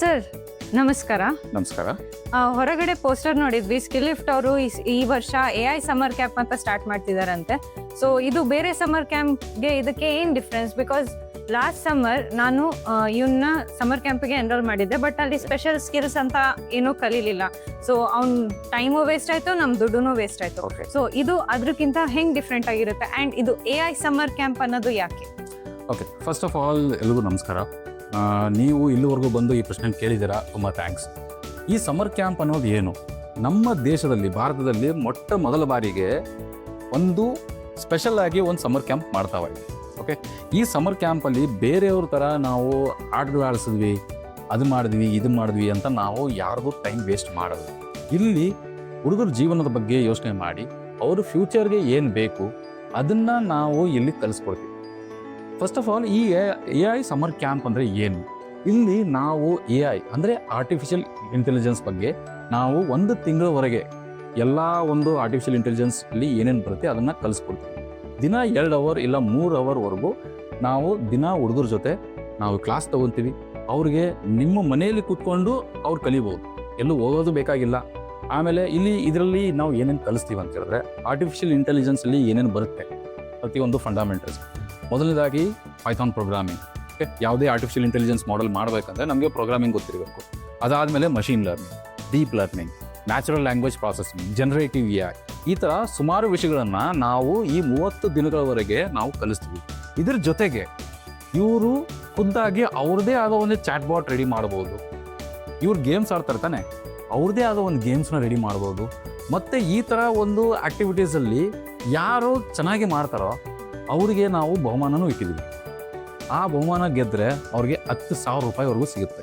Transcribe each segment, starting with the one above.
Sir ನಮಸ್ಕಾರ. ನಮಸ್ಕಾರ. ಹೊರಗಡೆ ಪೋಸ್ಟರ್ ನೋಡಿದ್ವಿ ಸ್ಕಿಲ್ ಲಿಫ್ಟ್ ಅವರು ಈ ವರ್ಷ ಎ ಐ ಸಮರ್ ಕ್ಯಾಂಪ್ ಅಂತ ಸ್ಟಾರ್ಟ್ ಮಾಡ್ತಿದಾರಂತೆ. ಸೊ ಇದು ಬೇರೆ ಸಮರ್ ಕ್ಯಾಂಪ್ಗೆ ಇದಕ್ಕೆ ಏನ್ ಡಿಫ್ರೆನ್ಸ್ ಬಿಕಾಸ್ ಲಾಸ್ಟ್ ಸಮ್ಮರ್ ನಾನು ಇವನ್ನ ಸಮ್ಮರ್ ಕ್ಯಾಂಪ್ಗೆ ಎನ್ರೋಲ್ ಮಾಡಿದ್ದೆ ಬಟ್ ಅಲ್ಲಿ ಸ್ಪೆಷಲ್ ಸ್ಕಿಲ್ಸ್ ಅಂತ ಏನೂ ಕಲೀಲಿಲ್ಲ. ಸೊ ಅವ್ನ ಟೈಮು ವೇಸ್ಟ್ ಆಯ್ತು ನಮ್ ದುಡ್ಡು ವೇಸ್ಟ್ ಆಯ್ತು. ಓಕೆ ಸೊ ಇದು ಅದ್ರಕ್ಕಿಂತ ಹೆಂಗ್ ಡಿಫ್ರೆಂಟ್ ಆಗಿರುತ್ತೆ? ಅಂಡ್ ಇದು ಎ ಐ ಸಮ್ಮರ್ ಕ್ಯಾಂಪ್ ಅನ್ನೋದು ಯಾಕೆ? ಓಕೆ ಫಸ್ಟ್ ಆಫ್ ಆಲ್ ಎಲ್ಲರಿಗೂ ನಮಸ್ಕಾರ. ನೀವು ಇಲ್ಲಿವರೆಗೂ ಬಂದು ಈ ಪ್ರಶ್ನೆ ಕೇಳಿದ್ದೀರಾ? ತುಂಬ ಥ್ಯಾಂಕ್ಸ್ ಈ ಸಮ್ಮರ್ ಕ್ಯಾಂಪ್ ಅನ್ನೋದು ಏನು? ನಮ್ಮ ದೇಶದಲ್ಲಿ, ಭಾರತದಲ್ಲಿ ಮೊಟ್ಟ ಮೊದಲ ಬಾರಿಗೆ ಒಂದು ಸ್ಪೆಷಲ್ ಆಗಿ ಒಂದು ಸಮ್ಮರ್ ಕ್ಯಾಂಪ್ ಮಾಡ್ತಾವೆ ಓಕೆ ಈ ಸಮ್ಮರ್ ಕ್ಯಾಂಪಲ್ಲಿ ಬೇರೆಯವ್ರ ಥರ ನಾವು ಆಟಗಳು ಆಡಿಸಿದ್ವಿ, ಅದು ಮಾಡಿದ್ವಿ ಇದು ಮಾಡಿದ್ವಿ ಅಂತ ನಾವು ಯಾರಿಗೂ ಟೈಮ್ ವೇಸ್ಟ್ ಮಾಡೋದು ಇಲ್ಲಿ ಹುಡುಗರ ಜೀವನದ ಬಗ್ಗೆ ಯೋಚನೆ ಮಾಡಿ, ಅವ್ರ ಫ್ಯೂಚರ್ಗೆ ಏನು ಬೇಕು, ಅದನ್ನು ನಾವು ಇಲ್ಲಿ ಕಲಿಸ್ಕೊಡ್ತೀವಿ. ಫಸ್ಟ್ ಆಫ್ ಆಲ್ ಈ ಎ ಐ ಸಮ್ಮರ್ ಕ್ಯಾಂಪ್ ಅಂದರೆ ಏನು? ಇಲ್ಲಿ ನಾವು ಎ ಐ ಅಂದರೆ ಆರ್ಟಿಫಿಷಿಯಲ್ ಇಂಟೆಲಿಜೆನ್ಸ್ ಬಗ್ಗೆ ನಾವು ಒಂದು ತಿಂಗಳವರೆಗೆ ಎಲ್ಲ ಒಂದು ಆರ್ಟಿಫಿಷಿಯಲ್ ಇಂಟೆಲಿಜೆನ್ಸ್ ಅಲ್ಲಿ ಏನೇನು ಬರುತ್ತೆ ಅದನ್ನು ಕಲಿಸ್ಕೊಡ್ತೀವಿ. ದಿನ ಎರಡು ಅವರ್ ಇಲ್ಲ ಮೂರು ಅವರ್ವರೆಗೂ ನಾವು ದಿನ ಹುಡುಗರ ಜೊತೆ ನಾವು ಕ್ಲಾಸ್ ತಗೊತೀವಿ. ಅವ್ರಿಗೆ ನಿಮ್ಮ ಮನೆಯಲ್ಲಿ ಕೂತ್ಕೊಂಡು ಅವ್ರು ಕಲಿಬೋದು. ಎಲ್ಲೂ ಹೋಗೋದು ಬೇಕಾಗಿಲ್ಲ. ಆಮೇಲೆ ಇಲ್ಲಿ ಇದರಲ್ಲಿ ನಾವು ಏನೇನು ಕಲಿಸ್ತೀವಿ ಅಂತ ಹೇಳಿದ್ರೆ ಆರ್ಟಿಫಿಷಿಯಲ್ ಇಂಟೆಲಿಜೆನ್ಸಲ್ಲಿ ಏನೇನು ಬರುತ್ತೆ? ಪ್ರತಿಯೊಂದು ಫಂಡಮೆಂಟಲ್ಸ್ ಮೊದಲನೇದಾಗಿ ಪೈಥಾನ್ ಪ್ರೋಗ್ರಾಮಿಂಗ್ ಓಕೆ ಯಾವುದೇ ಆರ್ಟಿಫಿಷಿಯಲ್ ಇಂಟೆಲಿಜೆನ್ಸ್ ಮಾಡೆಲ್ ಮಾಡಬೇಕಂದ್ರೆ ನಮಗೆ ಪ್ರೋಗ್ರಾಮಿಂಗ್ ಗೊತ್ತಿರಬೇಕು. ಅದಾದಮೇಲೆ machine learning deep learning natural language processing generative A I ಥರ ಸುಮಾರು ವಿಷಯಗಳನ್ನು ನಾವು ಈ ಮೂವತ್ತು ದಿನಗಳವರೆಗೆ ನಾವು ಕಲಿಸ್ತೀವಿ. ಇದ್ರ ಜೊತೆಗೆ ಇವರು ಖುದ್ದಾಗಿ ಅವ್ರದ್ದೇ ಆದ ಒಂದು ಚಾಟ್ ಬಾಟ್ ರೆಡಿ ಮಾಡ್ಬೋದು. ಇವ್ರು ಗೇಮ್ಸ್ ಆಡ್ತಾರೆ ತಾನೆ. ಅವ್ರದ್ದೇ ಆದ ಒಂದು ಗೇಮ್ಸ್ನ ರೆಡಿ ಮಾಡ್ಬೋದು. ಮತ್ತು ಈ ಥರ ಒಂದು ಆ್ಯಕ್ಟಿವಿಟೀಸಲ್ಲಿ ಯಾರು ಚೆನ್ನಾಗಿ ಮಾಡ್ತಾರೋ ಅವರಿಗೆ ನಾವು ಬಹುಮಾನನೂ ಇಟ್ಟಿದ್ದೀವಿ. ಆ ಬಹುಮಾನ ಗೆದ್ದರೆ ಅವ್ರಿಗೆ ಹತ್ತು ಸಾವಿರ ರೂಪಾಯಿವರೆಗೂ ಸಿಗುತ್ತೆ.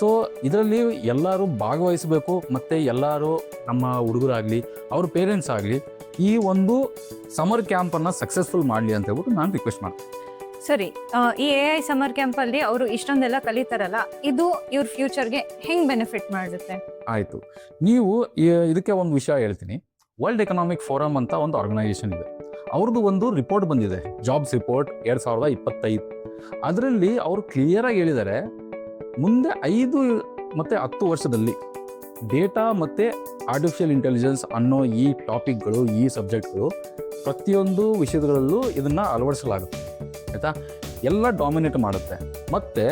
ಸೊ ಇದರಲ್ಲಿ ಎಲ್ಲರೂ ಭಾಗವಹಿಸಬೇಕು ಮತ್ತು ಎಲ್ಲರೂ ನಮ್ಮ ಹುಡುಗರಾಗಲಿ ಅವ್ರ ಪೇರೆಂಟ್ಸ್ ಆಗಲಿ ಈ ಒಂದು ಸಮರ್ ಕ್ಯಾಂಪನ್ನು ಸಕ್ಸಸ್ಫುಲ್ ಮಾಡಲಿ ಅಂತ ಹೇಳ್ಬಿಟ್ಟು ನಾನು ರಿಕ್ವೆಸ್ಟ್ ಮಾಡ್ತೀನಿ ಸರಿ ಈ ಎ ಐ ಸಮರ್ ಕ್ಯಾಂಪ್ ಅಲ್ಲಿ ಅವರು ಇಷ್ಟೊಂದೆಲ್ಲ ಕಲಿತಾರಲ್ಲ ಇದು ಇವ್ರ ಫ್ಯೂಚರ್ಗೆ ಹೆಂಗ್ ಬೆನಿಫಿಟ್ ಮಾಡುತ್ತೆ ಆಯಿತು. ನೀವು ಇದಕ್ಕೆ ಒಂದು ವಿಷಯ ಹೇಳ್ತೀನಿ. ವರ್ಲ್ಡ್ ಎಕನಾಮಿಕ್ ಫೋರಮ್ ಅಂತ ಒಂದು ಆರ್ಗನೈಸೇಷನ್ ಇದೆ. ಅವ್ರದ್ದು ಒಂದು ರಿಪೋರ್ಟ್ ಬಂದಿದೆ ಜಾಬ್ಸ್ ರಿಪೋರ್ಟ್ ಎರಡು ಸಾವಿರದ ಇಪ್ಪತ್ತೈದು. ಅದರಲ್ಲಿ ಅವರು ಕ್ಲಿಯರಾಗಿ ಹೇಳಿದ್ದಾರೆ ಮುಂದೆ ಐದು ಮತ್ತು ಹತ್ತು ವರ್ಷದಲ್ಲಿ ಡೇಟಾ ಮತ್ತು ಆರ್ಟಿಫಿಷಿಯಲ್ ಇಂಟೆಲಿಜೆನ್ಸ್ ಅನ್ನೋ ಈ ಟಾಪಿಕ್ಗಳು ಈ ಸಬ್ಜೆಕ್ಟ್ಗಳು ಪ್ರತಿಯೊಂದು ವಿಷಯಗಳಲ್ಲೂ ಇದನ್ನು ಅಳವಡಿಸಲಾಗುತ್ತೆ, ಆಯಿತಾ? ಎಲ್ಲ ಡಾಮಿನೇಟ್ ಮಾಡುತ್ತೆ. ಮತ್ತು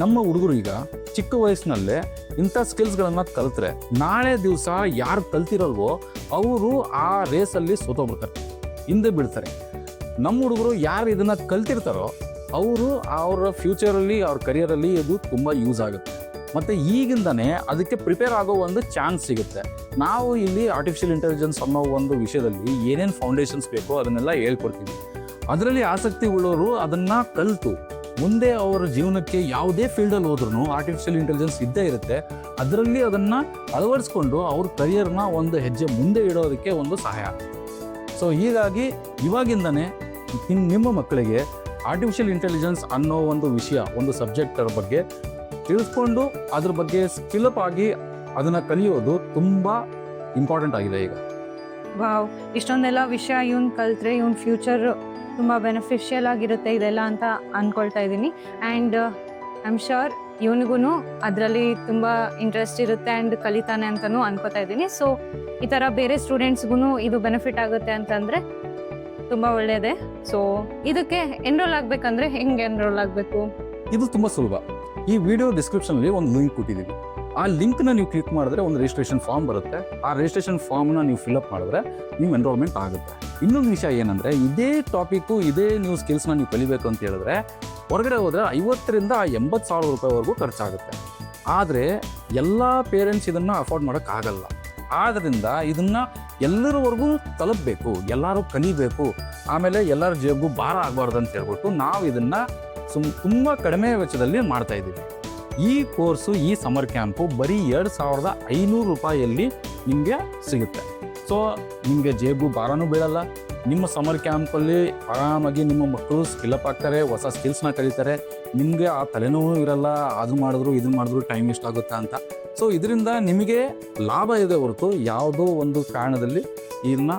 ನಮ್ಮ ಹುಡುಗರು ಈಗ ಚಿಕ್ಕ ವಯಸ್ಸಿನಲ್ಲೇ ಇಂಥ ಸ್ಕಿಲ್ಸ್ಗಳನ್ನು ಕಲಿತ್ರೆ ನಾಳೆ ದಿವಸ ಯಾರು ಕಲ್ತಿರಲ್ವೋ, ಅವರು ಆ ರೇಸಲ್ಲಿ ಸೋತೋಗ್ಬಿಡ್ತಾರೆ. ಹಿಂದೆ ಬೀಳ್ತಾರೆ. ನಮ್ಮ ಹುಡುಗರು ಯಾರು ಇದನ್ನು ಕಲ್ತಿರ್ತಾರೋ ಅವರು ಅವರ ಫ್ಯೂಚರಲ್ಲಿ ಅವ್ರ ಕರಿಯರಲ್ಲಿ ಇದು ತುಂಬ ಯೂಸ್ ಆಗುತ್ತೆ. ಮತ್ತು ಈಗಿಂದನೇ ಅದಕ್ಕೆ ಪ್ರಿಪೇರ್ ಆಗೋ ಒಂದು ಚಾನ್ಸ್ ಸಿಗುತ್ತೆ. ನಾವು ಇಲ್ಲಿ ಆರ್ಟಿಫಿಷಿಯಲ್ ಇಂಟೆಲಿಜೆನ್ಸ್ ಅನ್ನೋ ಒಂದು ವಿಷಯದಲ್ಲಿ ಏನೇನು ಫೌಂಡೇಶನ್ಸ್ ಬೇಕೋ ಅದನ್ನೆಲ್ಲ ಹೇಳ್ಕೊಡ್ತೀವಿ. ಅದರಲ್ಲಿ ಆಸಕ್ತಿ ಉಳ್ಳವರು ಅದನ್ನು ಕಲಿತು, ಮುಂದೆ ಅವರ ಜೀವನಕ್ಕೆ ಯಾವುದೇ ಫೀಲ್ಡಲ್ಲಿ ಹೋದ್ರೂ ಆರ್ಟಿಫಿಷಿಯಲ್ ಇಂಟೆಲಿಜೆನ್ಸ್ ಇದ್ದೇ ಇರುತ್ತೆ. ಅದರಲ್ಲಿ ಅದನ್ನು ಅಳವಡಿಸ್ಕೊಂಡು ಅವ್ರ ಕರಿಯರ್ನ ಒಂದು ಹೆಜ್ಜೆ ಮುಂದೆ ಇಡೋದಕ್ಕೆ ಒಂದು ಸಹಾಯ. ಸೊ ಹೀಗಾಗಿ ಇವಾಗಿಂದನೇ ನಿಮ್ಮ ಮಕ್ಕಳಿಗೆ ಆರ್ಟಿಫಿಷಿಯಲ್ ಇಂಟೆಲಿಜೆನ್ಸ್ ಅನ್ನೋ ಒಂದು ವಿಷಯ, ಒಂದು ಸಬ್ಜೆಕ್ಟರ ಬಗ್ಗೆ ತಿಳಿಸ್ಕೊಂಡು ಅದ್ರ ಬಗ್ಗೆ ಸ್ಕಿಲಪ್ ಆಗಿ ಅದನ್ನು ಕಲಿಯೋದು ತುಂಬ ಇಂಪಾರ್ಟೆಂಟ್ ಆಗಿದೆ ಈಗ. ವಾವ್ ಇಷ್ಟೊಂದೆಲ್ಲ ವಿಷಯ ಇವನ್ ಕಲ್ತ್ರೆ ಇವನ್ ಫ್ಯೂಚರ್ ತುಂಬಾ ಬೆನಿಫಿಷಿಯಲ್ ಆಗಿರುತ್ತೆ ಇದೆಲ್ಲ ಅಂತ ಅನ್ಕೊಳ್ತಾ ಇದ್ದೀನಿ. ಆ್ಯಂಡ್ ಐ ಆಮ್ ಶೋರ್ ಇವನಿಗೂ ಅದರಲ್ಲಿ ತುಂಬ ಇಂಟ್ರೆಸ್ಟ್ ಇರುತ್ತೆ ಆ್ಯಂಡ್ ಕಲಿತಾನೆ ಅಂತಲೂ ಅನ್ಕೋತಾ ಇದ್ದೀನಿ. ಸೊ ಈ ಥರ ಬೇರೆ ಸ್ಟೂಡೆಂಟ್ಸ್ಗೂ ಇದು ಬೆನಿಫಿಟ್ ಆಗುತ್ತೆ ಅಂತಂದರೆ ತುಂಬ ಒಳ್ಳೆಯದೇ ಸೊ ಇದಕ್ಕೆ ಎನ್ರೋಲ್ ಆಗಬೇಕಂದ್ರೆ ಹೆಂಗೆ ಎನ್ರೋಲ್ ಆಗಬೇಕು? ಇದು ತುಂಬ ಸುಲಭ. ಈ ವಿಡಿಯೋ ಡಿಸ್ಕ್ರಿಪ್ಷನಲ್ಲಿ ಒಂದು ಲಿಂಕ್ ಕೊಟ್ಟಿದ್ದೀವಿ. ಆ ಲಿಂಕ್ನ ನೀವು ಕ್ಲಿಕ್ ಮಾಡಿದ್ರೆ ಒಂದು ರಿಜಿಸ್ಟ್ರೇಷನ್ ಫಾರ್ಮ್ ಬರುತ್ತೆ. ಆ ರಿಜಿಸ್ಟ್ರೇಷನ್ ಫಾರ್ಮ್ನ ನೀವು ಫಿಲಪ್ ಮಾಡಿದ್ರೆ ನೀವು ಎನ್ರೋಲ್ಮೆಂಟ್ ಆಗುತ್ತೆ. ಇನ್ನೊಂದು ವಿಷಯ ಏನಂದರೆ, ಇದೇ ಟಾಪಿಕ್ಕು ಇದೇ ನೀವು ಸ್ಕಿಲ್ಸ್ನ ನೀವು ಕಲಿಬೇಕು ಅಂತ ಹೇಳಿದ್ರೆ ಹೊರಗಡೆ ಹೋದರೆ ಐವತ್ತರಿಂದ ಎಂಬತ್ತು ಸಾವಿರ ರೂಪಾಯಿವರೆಗೂ ಖರ್ಚಾಗುತ್ತೆ. ಆದರೆ ಎಲ್ಲ ಪೇರೆಂಟ್ಸ್ ಇದನ್ನು ಅಫೋರ್ಡ್ ಮಾಡೋಕ್ಕಾಗಲ್ಲ. ಆದ್ದರಿಂದ ಇದನ್ನು ಎಲ್ಲರವರೆಗೂ ತಲುಪಬೇಕು, ಎಲ್ಲರೂ ಕಲಿಬೇಕು, ಆಮೇಲೆ ಎಲ್ಲರ ಜೇಬು ಭಾರ ಆಗಬಾರ್ದು ಅಂತ ಹೇಳ್ಬಿಟ್ಟು ನಾವು ಇದನ್ನು ಸುಮ್ ತುಂಬ ಕಡಿಮೆ ವೆಚ್ಚದಲ್ಲಿ ಮಾಡ್ತಾ ಇದ್ದೀವಿ. ಈ ಕೋರ್ಸು, ಈ ಸಮರ್ ಕ್ಯಾಂಪು ಬರೀ ಎರಡು ಸಾವಿರದ ಐನೂರು ರೂಪಾಯಿಯಲ್ಲಿ ನಿಮಗೆ ಸಿಗುತ್ತೆ. ಸೊ ನಿಮಗೆ ಜೇಬು ಭಾರನೂ ಬೀಳಲ್ಲ ನಿಮ್ಮ ಸಮರ್ ಕ್ಯಾಂಪಲ್ಲಿ ಆರಾಮಾಗಿ ನಿಮ್ಮ ಮಕ್ಕಳು ಸ್ಕಿಲ್ಲಪ್ ಆಗ್ತಾರೆ, ಹೊಸ ಸ್ಕಿಲ್ಸ್ನ ಕಲಿತಾರೆ. ನಿಮಗೆ ಆ ತಲೆನೋವು ಇರಲ್ಲ ಅದು ಮಾಡಿದ್ರು ಇದು ಮಾಡಿದ್ರು ಟೈಮ್ ವೇಸ್ಟ್ ಆಗುತ್ತೆ ಅಂತ. ಸೊ ಇದರಿಂದ ನಿಮಗೆ ಲಾಭ ಇದೆ ಹೊರತು ಯಾವುದೋ ಒಂದು ಕಾರಣದಲ್ಲಿ ಇದನ್ನ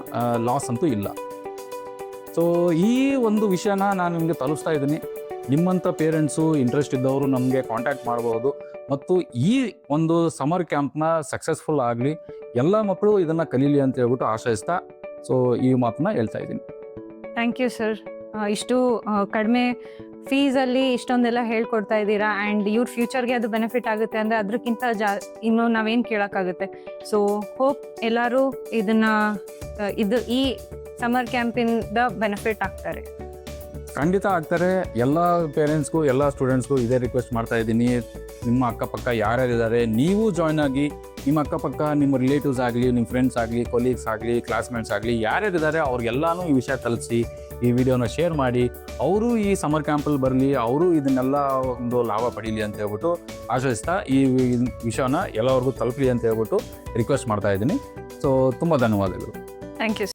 ಲಾಸ್ ಅಂತೂ ಇಲ್ಲ. ಸೊ ಈ ಒಂದು ವಿಷಯನ ನಾನು ನಿಮಗೆ ತಲುಪಿಸ್ತಾ ಇದ್ದೀನಿ. ನಿಮ್ಮಂಥ ಪೇರೆಂಟ್ಸು ಇಂಟ್ರೆಸ್ಟ್ ಇದ್ದವರು ನಮಗೆ ಕಾಂಟ್ಯಾಕ್ಟ್ ಮಾಡ್ಬೋದು. ಮತ್ತು ಈ ಒಂದು ಸಮರ್ ಕ್ಯಾಂಪ್ನ ಸಕ್ಸಸ್ಫುಲ್ ಆಗಲಿ, ಎಲ್ಲ ಮಕ್ಕಳು ಇದನ್ನು ಕಲೀಲಿ ಅಂತ ಹೇಳ್ಬಿಟ್ಟು ಆಶಯಿಸ್ತಾ ಸೊ ಈ ಮಾತನ್ನ ಹೇಳ್ತಾ ಇದ್ದೀನಿ. ಥ್ಯಾಂಕ್ ಯು ಸರ್ ಇಷ್ಟು ಕಡಿಮೆ ಫೀಸಲ್ಲಿ ಇಷ್ಟೊಂದೆಲ್ಲ ಹೇಳ್ಕೊಡ್ತಾ ಇದ್ದೀರಾ? ಆ್ಯಂಡ್ ಇವ್ರ ಫ್ಯೂಚರ್ಗೆ ಅದು ಬೆನಿಫಿಟ್ ಆಗುತ್ತೆ ಅಂದರೆ ಅದಕ್ಕಿಂತ ಜಾ ಇನ್ನು ನಾವೇನು ಕೇಳೋಕ್ಕಾಗುತ್ತೆ? ಸೊ ಹೋಪ್ ಎಲ್ಲರೂ ಇದನ್ನ ಇದು ಈ ಸಮ್ಮರ್ ಕ್ಯಾಂಪಿಂದ ಬೆನಿಫಿಟ್ ಆಗ್ತಾರೆ. ಖಂಡಿತ ಆಗ್ತಾರೆ. ಎಲ್ಲ ಪೇರೆಂಟ್ಸ್ಗೂ ಎಲ್ಲ ಸ್ಟೂಡೆಂಟ್ಸ್ಗೂ ಇದೇ ರಿಕ್ವೆಸ್ಟ್ ಮಾಡ್ತಾ ಇದ್ದೀನಿ. ನಿಮ್ಮ ಅಕ್ಕಪಕ್ಕ ಯಾರ್ಯಾರಿದ್ದಾರೆ ನೀವು ಜಾಯ್ನ್ ಆಗಿ ನಿಮ್ಮ ಅಕ್ಕಪಕ್ಕ, ನಿಮ್ಮ ರಿಲೇಟಿವ್ಸ್ ಆಗಲಿ, ನಿಮ್ಮ ಫ್ರೆಂಡ್ಸ್ ಆಗಲಿ ಕೊಲೀಗ್ಸ್ ಆಗಲಿ ಕ್ಲಾಸ್ಮೇಟ್ಸ್ ಆಗಲಿ ಯಾರ್ಯಾರಿದ್ದಾರೆ ಅವ್ರಿಗೆಲ್ಲನೂ ಈ ವಿಷಯ ತಲುಪಿಸಿ ಈ ವಿಡಿಯೋನ ಶೇರ್ ಮಾಡಿ. ಅವರು ಈ ಸಮರ್ ಕ್ಯಾಂಪಲ್ಲಿ ಬರಲಿ, ಅವರು ಇದನ್ನೆಲ್ಲ ಒಂದು ಲಾಭ ಪಡೀಲಿ ಅಂತ ಹೇಳ್ಬಿಟ್ಟು ಆಶಯಿಸ್ತಾ ಈ ವಿಷಯನ ಎಲ್ಲರಿಗೂ ತಲುಪಲಿ ಅಂತ ಹೇಳ್ಬಿಟ್ಟು ರಿಕ್ವೆಸ್ಟ್ ಮಾಡ್ತಾ ಇದ್ದೀನಿ. ಸೊ ತುಂಬ ಧನ್ಯವಾದಗಳು. Thank you